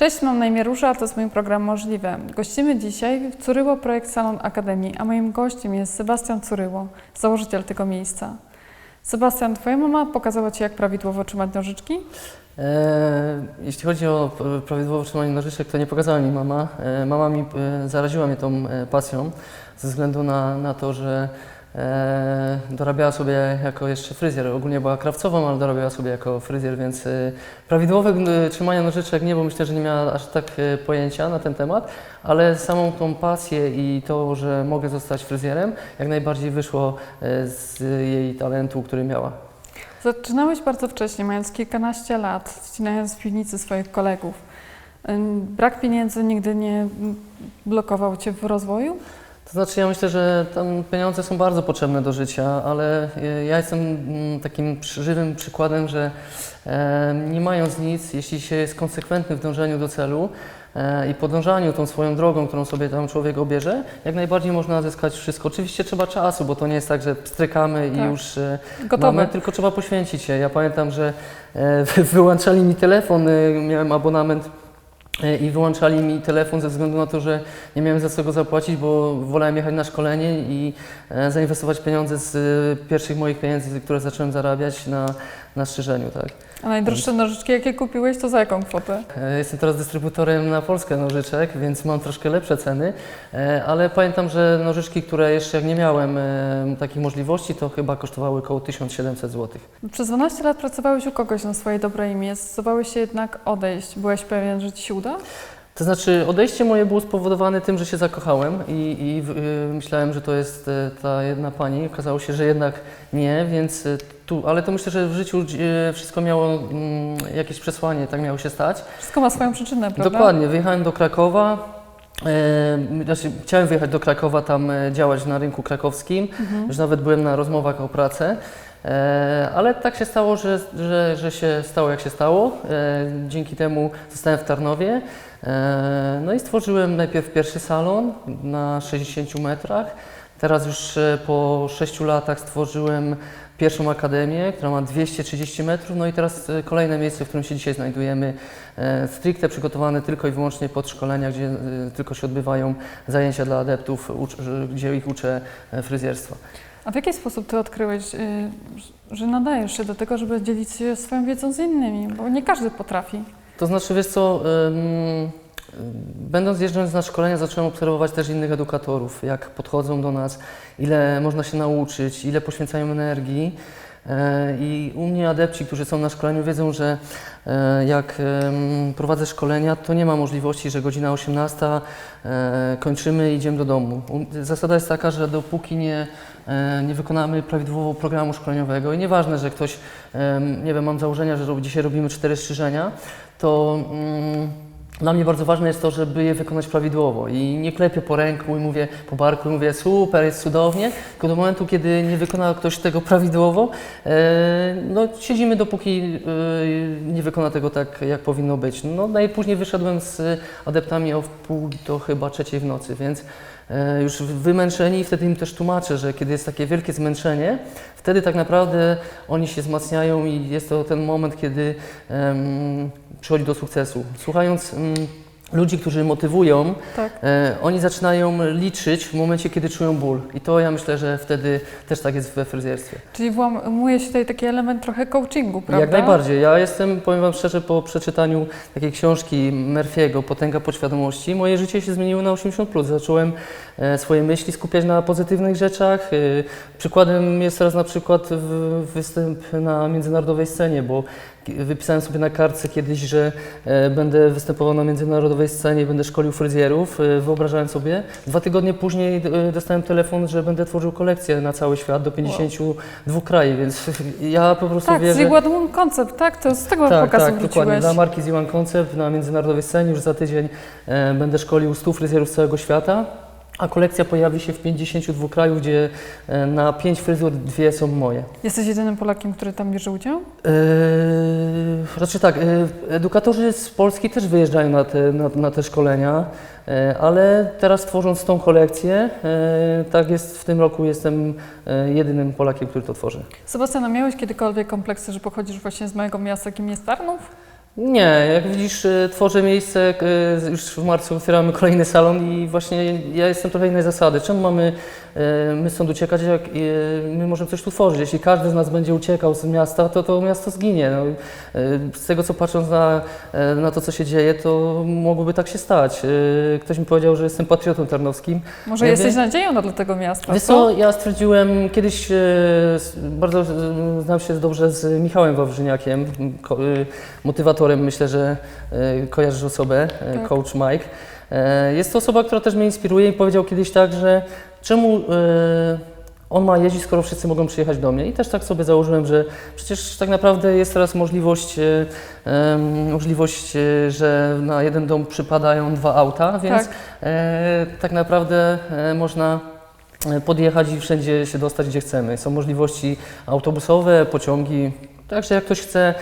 Cześć, mam na imię Róża, a to jest mój program Możliwe. Gościmy dzisiaj w Curyło Projekt Salon Akademii, a moim gościem jest Sebastian Curyło, założyciel tego miejsca. Sebastian, twoja mama pokazała ci, jak prawidłowo trzymać nożyczki? E, jeśli chodzi o prawidłowe utrzymanie nożyczek, to nie pokazała mi mama. E, mama mi e, zaraziła mnie tą e, pasją ze względu na, na to, że dorabiała sobie jako jeszcze fryzjer. Ogólnie była krawcową, ale dorabiała sobie jako fryzjer, więc e, prawidłowe e, trzymanie nożyczek nie, bo myślę, że nie miała aż tak e, pojęcia na ten temat, ale samą tą pasję i to, że mogę zostać fryzjerem, jak najbardziej wyszło e, z jej talentu, który miała. Zaczynałeś bardzo wcześnie, mając kilkanaście lat, ścinając w piwnicy swoich kolegów. Brak pieniędzy nigdy nie blokował cię w rozwoju? To znaczy, ja myślę, że tam pieniądze są bardzo potrzebne do życia, ale e, ja jestem mm, takim żywym przykładem, że e, nie mając nic, jeśli się jest konsekwentny w dążeniu do celu e, i podążaniu tą swoją drogą, którą sobie tam człowiek obierze, jak najbardziej można zyskać wszystko. Oczywiście trzeba czasu, bo to nie jest tak, że strykamy i Tak. już e, Gotowe. mamy, tylko trzeba poświęcić się. Ja pamiętam, że wyłączali mi telefon, miałem abonament i wyłączali mi telefon ze względu na to, że nie miałem za co go zapłacić, bo wolałem jechać na szkolenie i e, zainwestować pieniądze z e, pierwszych moich pieniędzy, które zacząłem zarabiać na, na strzyżeniu, tak. A najdroższe nożyczki, jakie kupiłeś, to za jaką kwotę? E, Jestem teraz dystrybutorem na Polskę nożyczek, więc mam troszkę lepsze ceny, e, ale pamiętam, że nożyczki, które jeszcze jak nie miałem e, takich możliwości, to chyba kosztowały około 1700 zł. Przez 12 lat pracowałeś u kogoś na swoje dobre imię, zdecydowałeś się jednak odejść. Byłeś pewien, że ci się uda? To znaczy, odejście moje było spowodowane tym, że się zakochałem i, i w- y, myślałem, że to jest ta jedna pani. Okazało się, że jednak nie, więc tu, ale to myślę, że w życiu e, wszystko miało mm, jakieś przesłanie, tak miało się stać. Wszystko ma swoją przyczynę, prawda? Dokładnie, wyjechałem do Krakowa. E, znaczy, chciałem wyjechać do Krakowa, tam e, działać na rynku krakowskim. Mhm. Już nawet byłem na rozmowach o pracę. E, ale tak się stało, że, że, że się stało jak się stało. E, dzięki temu zostałem w Tarnowie. E, no i stworzyłem najpierw pierwszy salon na 60 metrach. Teraz już po 6 latach stworzyłem pierwszą akademię, która ma 230 metrów. No i teraz e, kolejne miejsce, w którym się dzisiaj znajdujemy, e, stricte przygotowane tylko i wyłącznie pod szkolenia, gdzie e, tylko się odbywają zajęcia dla adeptów, gdzie ich uczę fryzjerstwa. A w jaki sposób ty odkryłeś, że nadajesz się do tego, żeby dzielić się swoją wiedzą z innymi? Bo nie każdy potrafi. To znaczy, wiesz co, będąc jeżdżąc na szkolenia, zacząłem obserwować też innych edukatorów, jak podchodzą do nas, ile można się nauczyć, ile poświęcają energii. E, I u mnie adepci, którzy są na szkoleniu, wiedzą, że e, jak prowadzę szkolenia, to nie ma możliwości, że godzina 18 e, kończymy i idziemy do domu. Zasada jest taka, że dopóki nie, nie wykonamy prawidłowo programu szkoleniowego i nieważne, że ktoś, nie wiem, mam założenia, że dzisiaj robimy cztery strzyżenia, to mm, dla mnie bardzo ważne jest to, żeby je wykonać prawidłowo i nie klepię po ręku i mówię po barku i mówię super, jest cudownie, tylko do momentu, kiedy nie wykona ktoś tego prawidłowo, e, no siedzimy dopóki e, nie wykona tego tak, jak powinno być. No najpóźniej wyszedłem z adeptami o wpół do chyba trzeciej w nocy, więc już wymęczeni i wtedy im też tłumaczę, że kiedy jest takie wielkie zmęczenie, wtedy tak naprawdę oni się wzmacniają i jest to ten moment, kiedy em, przychodzi do sukcesu. Słuchając mm, ludzi, którzy motywują, Tak. e, oni zaczynają liczyć w momencie, kiedy czują ból. I to ja myślę, że wtedy też tak jest we fryzjerstwie. Czyli włamuje się tutaj taki element trochę coachingu, prawda? Jak najbardziej. Ja jestem, powiem Wam szczerze, po przeczytaniu takiej książki Murphy'ego Potęga podświadomości, moje życie się zmieniło na 80+. Zacząłem e, swoje myśli skupiać na pozytywnych rzeczach. E, przykładem jest teraz na przykład w- występ na międzynarodowej scenie, bo wypisałem sobie na kartce kiedyś, że e, będę występował na międzynarodowej scenie i będę szkolił fryzjerów. E, wyobrażałem sobie. Dwa tygodnie później e, dostałem telefon, że będę tworzył kolekcję na cały świat do 52 krajów, więc ja po prostu Tak, wierzę... Zigład Moon Concept, tak? To z tego Tak, pokazu tak, dokładnie. wróciłeś. Dla marki Z1 Concept na międzynarodowej scenie już za tydzień będę szkolił 100 fryzjerów z całego świata. A kolekcja pojawi się w 52 krajach, gdzie e, na 5 fryzur dwie są moje. Jesteś jedynym Polakiem, który tam bierze udział? Eee, znaczy tak, e, edukatorzy z Polski też wyjeżdżają na te, na, na te szkolenia, e, ale teraz tworząc tą kolekcję, e, tak jest, w tym roku jestem e, jedynym Polakiem, który to tworzy. Sebastian, miałeś kiedykolwiek kompleksy, że pochodzisz właśnie z mojego miasta, jakim jest Tarnów? Nie, jak widzisz, y, tworzę miejsce, y, już w marcu otwieramy kolejny salon i właśnie ja jestem trochę innej zasady. Czemu mamy y, my stąd uciekać, jak y, my możemy coś tu tworzyć? Jeśli każdy z nas będzie uciekał z miasta, to to miasto zginie. No, y, z tego co patrząc na, y, na to, co się dzieje, to mogłoby tak się stać. Y, Ktoś mi powiedział, że jestem patriotą tarnowskim. Może Ja jesteś nadzieją dla tego miasta, Wiesz co? co, ja stwierdziłem kiedyś, e, s- bardzo e, znam się dobrze z Michałem Wawrzyniakiem, ko, e, motywatorem, myślę, że e, kojarzysz osobę, e, Tak. coach Mike. E, Jest to osoba, która też mnie inspiruje i powiedział kiedyś tak, że czemu on ma jeździć, skoro wszyscy mogą przyjechać do mnie. I też tak sobie założyłem, że przecież tak naprawdę jest teraz możliwość, e, możliwość że na jeden dom przypadają dwa auta, więc Tak. e, tak naprawdę e, można podjechać i wszędzie się dostać, gdzie chcemy. Są możliwości autobusowe, pociągi. Także jak ktoś chce,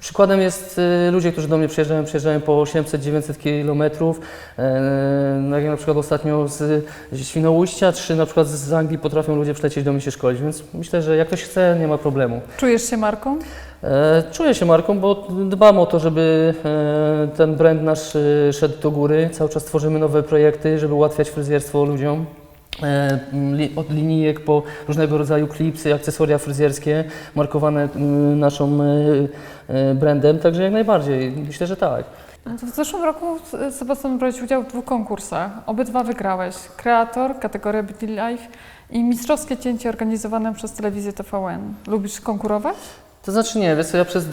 przykładem jest e, ludzie, którzy do mnie przyjeżdżają, przyjeżdżają po 800-900 kilometrów. E, no jak na przykład ostatnio z Świnoujścia, czy na przykład z Anglii potrafią ludzie przylecieć do mnie się szkolić, więc myślę, że jak ktoś chce, nie ma problemu. Czujesz się marką? E, Czuję się marką, bo dbam o to, żeby e, ten brand nasz e, szedł do góry. Cały czas tworzymy nowe projekty, żeby ułatwiać fryzjerstwo ludziom. E, m, li- Od linijek po różnego rodzaju klipsy, akcesoria fryzjerskie markowane m, naszą e, e, brandem, także jak najbardziej. Myślę, że tak. W zeszłym roku Sebastian brałeś udział w dwóch konkursach. Obydwa wygrałeś. Kreator, kategoria Beauty Life i mistrzowskie cięcie organizowane przez telewizję TVN. Lubisz konkurować? To znaczy nie, wiesz co, ja przez e,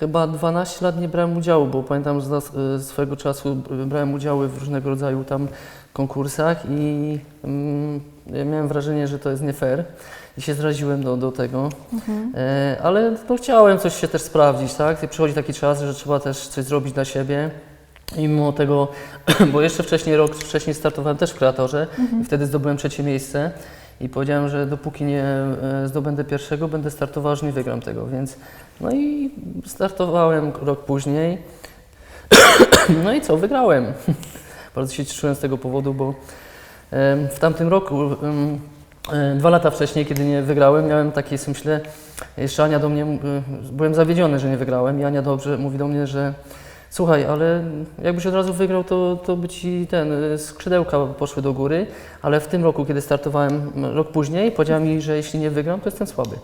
chyba 12 lat nie brałem udziału, bo pamiętam, że z e, swojego czasu brałem udziały w różnego rodzaju tam konkursach i mm, ja miałem wrażenie, że to jest nie fair i się zraziłem do, do tego, e, ale no, chciałem coś się też sprawdzić, tak? Przychodzi taki czas, że trzeba też coś zrobić dla siebie. I mimo tego, bo jeszcze wcześniej, rok wcześniej startowałem też w kreatorze i wtedy zdobyłem trzecie miejsce i powiedziałem, że dopóki nie e, zdobędę pierwszego, będę startował, aż nie wygram tego, więc no i startowałem rok później. No i co, wygrałem. Bardzo się cieszyłem z tego powodu, bo w tamtym roku, e, dwa lata wcześniej, kiedy nie wygrałem, miałem takie, myślę, jeszcze Ania do mnie, e, byłem zawiedziony, że nie wygrałem i Ania dobrze mówi do mnie, że słuchaj, ale jakbyś od razu wygrał, to, to by ci ten, e, skrzydełka poszły do góry, ale w tym roku, kiedy startowałem rok później, powiedziała mi, że jeśli nie wygram, to jestem słaby.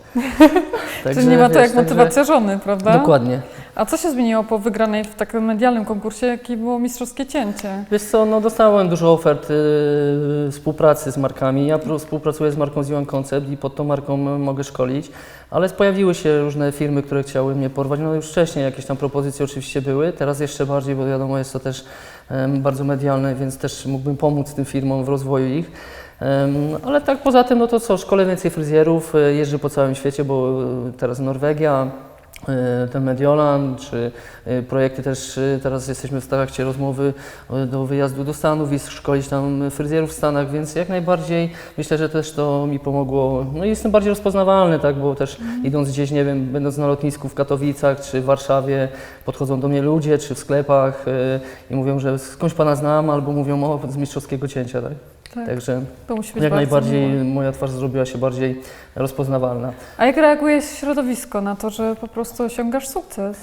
Czyli nie ma to wiesz, jak także- motywacja żony, prawda? Dokładnie. A co się zmieniło po wygranej w takim medialnym konkursie, jaki było mistrzowskie cięcie? Wiesz co, no dostałem dużo ofert y, współpracy z markami. Ja współpracuję z marką Ziwan Concept i pod tą marką mogę szkolić, ale pojawiły się różne firmy, które chciały mnie porwać. No już wcześniej jakieś tam propozycje oczywiście były, teraz jeszcze bardziej, bo wiadomo jest to też bardzo medialne, więc też mógłbym pomóc tym firmom w rozwoju ich. Ale tak poza tym, no to co, szkolę więcej fryzjerów, y, jeżdżę po całym świecie, bo y, teraz Norwegia, ten Mediolan, czy y, projekty też, y, teraz jesteśmy w trakcie rozmowy do wyjazdu do Stanów i szkolić tam fryzjerów w Stanach, więc jak najbardziej myślę, że też to mi pomogło. No i jestem bardziej rozpoznawalny, tak, bo też idąc gdzieś, nie wiem, będąc na lotnisku w Katowicach czy w Warszawie, podchodzą do mnie ludzie, czy w sklepach i mówią, że skądś Pana znam, albo mówią o z mistrzowskiego cięcia, tak? Tak, Także jak najbardziej miłe. moja twarz zrobiła się bardziej rozpoznawalna. A jak reaguje środowisko na to, że po prostu osiągasz sukces?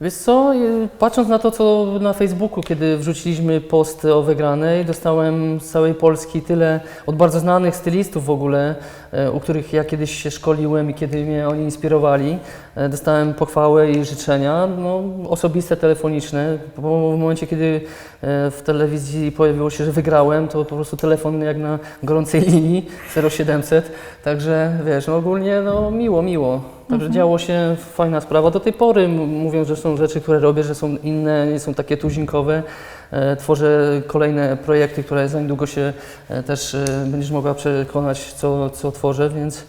Wiesz co, patrząc na to, co na Facebooku, kiedy wrzuciliśmy post o wygranej, dostałem z całej Polski tyle od bardzo znanych stylistów w ogóle, e, u których ja kiedyś się szkoliłem i kiedy mnie oni inspirowali. E, Dostałem pochwałę i życzenia, no, osobiste, telefoniczne. W momencie, kiedy e, w telewizji pojawiło się, że wygrałem, to po prostu telefon jak na gorącej linii 0700. Także wiesz, no ogólnie no, miło, miło. Także działo się fajna sprawa. Do tej pory mówią, że są rzeczy, które robię, że są inne, nie są takie tuzinkowe. E, tworzę kolejne projekty, które za niedługo się e, też e, będziesz mogła przekonać, co, co tworzę, więc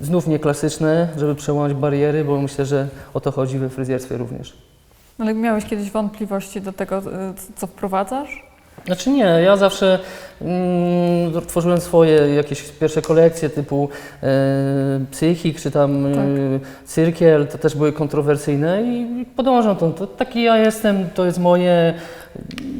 znów nie klasyczne, żeby przełamać bariery, bo myślę, że o to chodzi we fryzjerstwie również. Ale miałeś kiedyś wątpliwości do tego, co wprowadzasz? Znaczy nie, ja zawsze mm, tworzyłem swoje jakieś pierwsze kolekcje typu e, Psychik czy tam e, Tak. Cyrkiel, to też były kontrowersyjne i podążam to, to. Taki ja jestem, to jest moje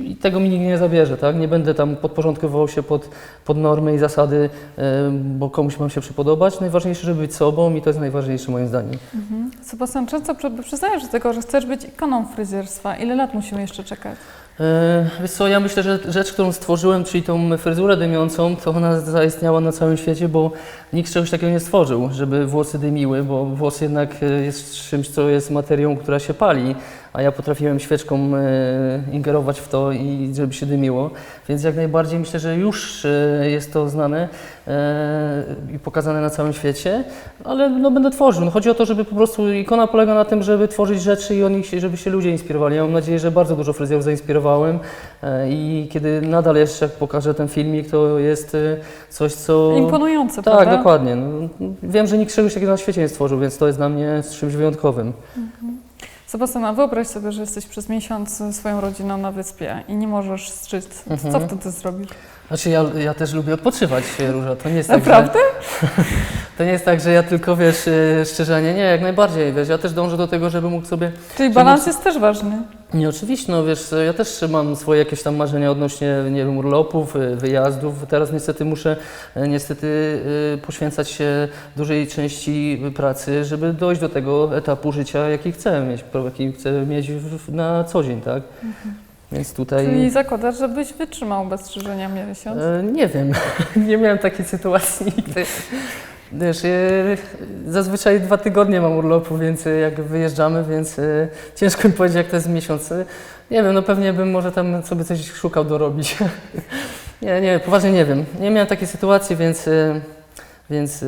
i tego mi nikt nie zabierze, tak? Nie będę tam podporządkowywał się pod, pod normy i zasady, e, bo komuś mam się przypodobać. Najważniejsze, żeby być sobą i to jest najważniejsze moim zdaniem. Mhm. Sebastian, często przy- przyznajesz do tego, że chcesz być ikoną fryzjerstwa. Ile lat musimy jeszcze czekać? E, Wiesz co, ja myślę, że rzecz, którą stworzyłem, czyli tą fryzurę dymiącą, to ona zaistniała na całym świecie, bo nikt czegoś takiego nie stworzył, żeby włosy dymiły, bo włos jednak e, jest czymś, co jest materią, która się pali, a ja potrafiłem świeczką e, ingerować w to i żeby się dymiło, więc jak najbardziej myślę, że już e, jest to znane e, i pokazane na całym świecie, ale no, będę tworzył. No, chodzi o to, żeby po prostu ikona polega na tym, żeby tworzyć rzeczy i o nich, się- żeby się ludzie inspirowali. Ja mam nadzieję, że bardzo dużo fryzjerów zainspirowałem i kiedy nadal jeszcze jak pokażę ten filmik, to jest coś, co... Imponujące, Tak, prawda? dokładnie. No, wiem, że nikt czegoś takiego na świecie nie stworzył, więc to jest dla mnie czymś wyjątkowym. Sebastian, a wyobraź sobie, że jesteś przez miesiąc swoją rodziną na wyspie i nie możesz strzyć. Co Mhm. wtedy zrobisz? Znaczy ja, ja też lubię odpoczywać, e, Róża. To nie jest tak, Naprawdę? że, to nie jest tak, że ja tylko, wiesz, e, szczerzenie. Nie, jak najbardziej, wiesz, ja też dążę do tego, żeby mógł sobie Czyli Czy balans móc- jest też ważny. Nie, oczywiście, no wiesz, ja też mam swoje jakieś tam marzenia odnośnie, nie wiem, urlopów, y, wyjazdów. Teraz niestety muszę y, niestety y, poświęcać się dużej części pracy, żeby dojść do tego etapu życia, jaki chcę mieć, jaki chcę mieć na co dzień, tak? Więc tutaj... Czyli zakładasz, żebyś wytrzymał bez strzyżenia miesiąc? E, Nie wiem, nie miałem takiej sytuacji nigdy. Wiesz, e, zazwyczaj dwa tygodnie mam urlopu, więc e, jak wyjeżdżamy, więc e, ciężko mi powiedzieć, jak to jest miesiąc. Nie wiem, no pewnie bym może tam sobie coś szukał dorobić. Nie, nie, poważnie nie wiem. Nie miałem takiej sytuacji, więc, więc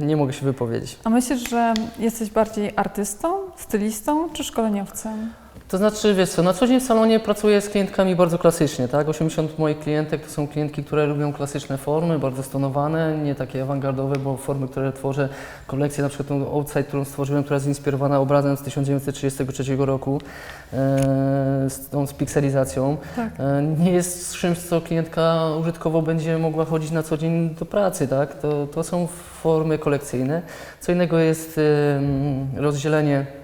nie mogę się wypowiedzieć. A myślisz, że jesteś bardziej artystą, stylistą czy szkoleniowcem? To znaczy, wiesz co, na co dzień w salonie pracuję z klientkami bardzo klasycznie, tak? 80 moich klientek to są klientki, które lubią klasyczne formy, bardzo stonowane, nie takie awangardowe, bo formy, które tworzę, kolekcję, na przykład tą Outside, którą stworzyłem, która jest inspirowana obrazem z 1933 roku, e, z tą spikselizacją, Tak. e, nie jest czymś, co klientka użytkowo będzie mogła chodzić na co dzień do pracy, tak? To, to są formy kolekcyjne. Co innego jest em, rozdzielenie e,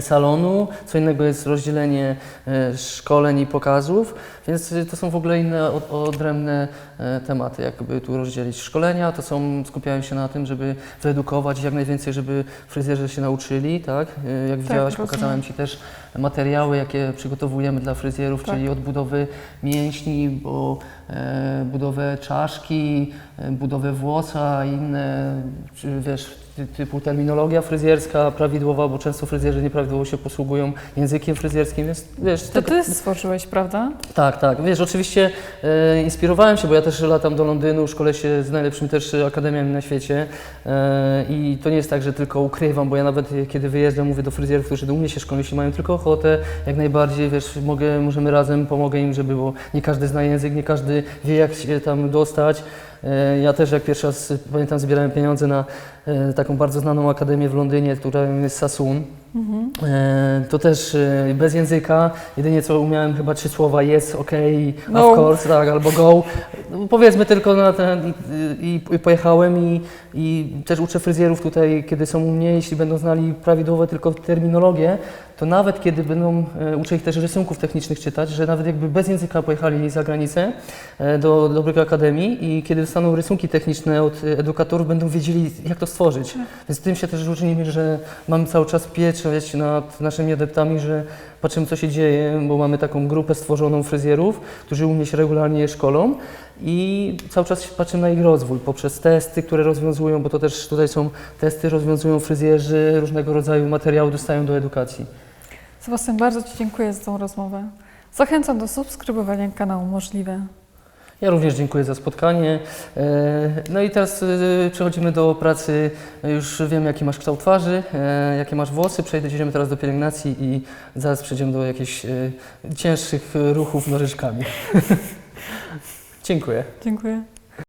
salonu, co innego jest rozdzielenie e, szkoleń i pokazów, więc e, to są w ogóle inne od, odrębne e, tematy. Jakby tu rozdzielić szkolenia, to są, skupiają się na tym, żeby wyedukować jak najwięcej, żeby fryzjerzy się nauczyli, tak? E, Jak widziałaś, rozumiem. pokazałem Ci też materiały, jakie przygotowujemy dla fryzjerów, Tak. czyli od budowy mięśni, bo e, budowę czaszki, e, budowę włosa, inne, czy wiesz, typu terminologia fryzjerska prawidłowa, bo często fryzjerzy nieprawidłowo się posługują językiem fryzjerskim, więc wiesz, To tego- ty stworzyłeś, prawda? tak, tak. Wiesz, oczywiście e, inspirowałem się, bo ja też latam do Londynu, szkolę się z najlepszymi też akademiami na świecie e, i to nie jest tak, że tylko ukrywam, bo ja nawet kiedy wyjeżdżam, mówię do fryzjerów, którzy u mnie się szkolą, jeśli mają tylko ochotę, jak najbardziej, wiesz, mogę, możemy razem, pomogę im, żeby, bo nie każdy zna język, nie każdy wie, jak się tam dostać. E, Ja też jak pierwszy raz, pamiętam, zbierałem pieniądze na e, taką bardzo znaną akademię w Londynie, która jest Sassoon. Mhm. E, To też e, bez języka, jedynie co umiałem chyba trzy słowa yes, ok, No. of course, tak, albo go. No, powiedzmy tylko na ten i, i pojechałem i, i też uczę fryzjerów tutaj, kiedy są u mnie, jeśli będą znali prawidłowo tylko terminologię, to nawet kiedy będą, e, uczę ich też rysunków technicznych czytać, że nawet jakby bez języka pojechali za granicę do dobrych akademii i kiedy dostaną rysunki techniczne od edukatorów, będą wiedzieli jak to stworzyć. Więc tym się też różnimy, że mamy cały czas pieczeć nad naszymi adeptami, że patrzymy co się dzieje, bo mamy taką grupę stworzoną fryzjerów, którzy u mnie się regularnie szkolą i cały czas patrzymy na ich rozwój poprzez testy, które rozwiązują, bo to też tutaj są testy, rozwiązują fryzjerzy, różnego rodzaju materiały dostają do edukacji. Sebastian, bardzo Ci dziękuję za tą rozmowę. Zachęcam do subskrybowania kanału Możliwe. Ja również dziękuję za spotkanie. E, No i teraz e, przechodzimy do pracy. Już wiem, jaki masz kształt twarzy, e, jakie masz włosy. Przejdziemy teraz do pielęgnacji i zaraz przejdziemy do jakichś cięższych ruchów nożyczkami. Dziękuję. Dziękuję.